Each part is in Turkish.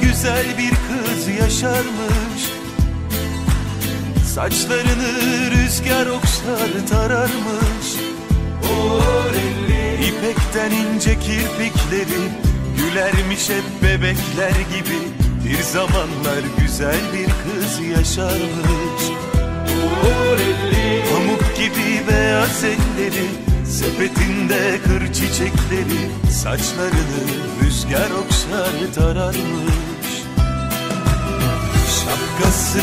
güzel bir kız yaşarmış. Saçlarını rüzgar okşar tararmış. İpekten ince kirpikleri Gülermiş hep bebekler gibi. Bir zamanlar güzel bir kız yaşarmış. Pamuk gibi beyaz elleri Sepetinde kır çiçekleri Saçlarını rüzgar okşar tararmış. Şapkası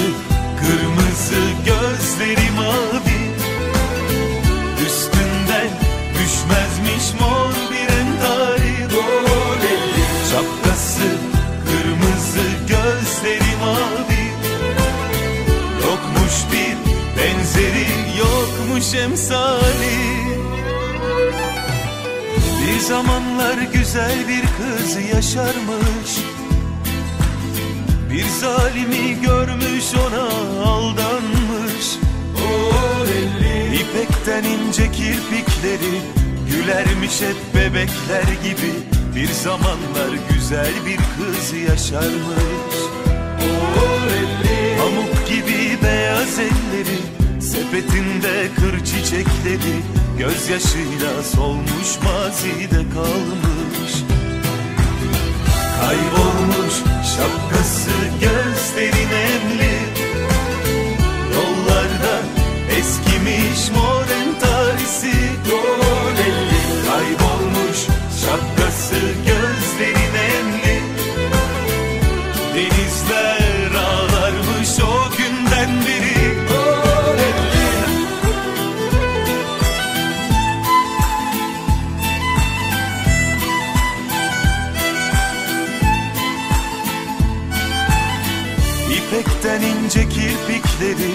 kırmızı gözleri mavi. Üstünden düşmezmiş mor bir entari Şapkası kırmızı gözleri mavi. Yokmuş bir benzeri yokmuş emsali Bir zamanlar güzel bir kız yaşarmış. Bir zalimi görmüş ona aldanmış. İpekten ince kirpikleri Gülermiş hep bebekler gibi. Bir zamanlar güzel bir kız yaşarmış Sepetinde kır çiçekleri Gözyaşıyla solmuş mazide kalmış. Kaybolmuş şapkası gözleri ince kirpikleri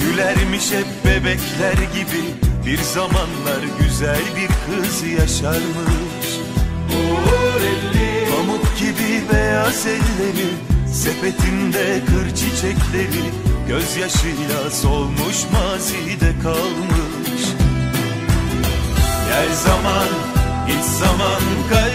Gülermiş hep bebekler gibi. Bir zamanlar güzel bir kız yaşarmış. Pamuk gibi beyaz elleri Sepetinde kır çiçekleri. Gözyaşıyla solmuş mazide kalmış. Gel zaman, git zaman kalbinde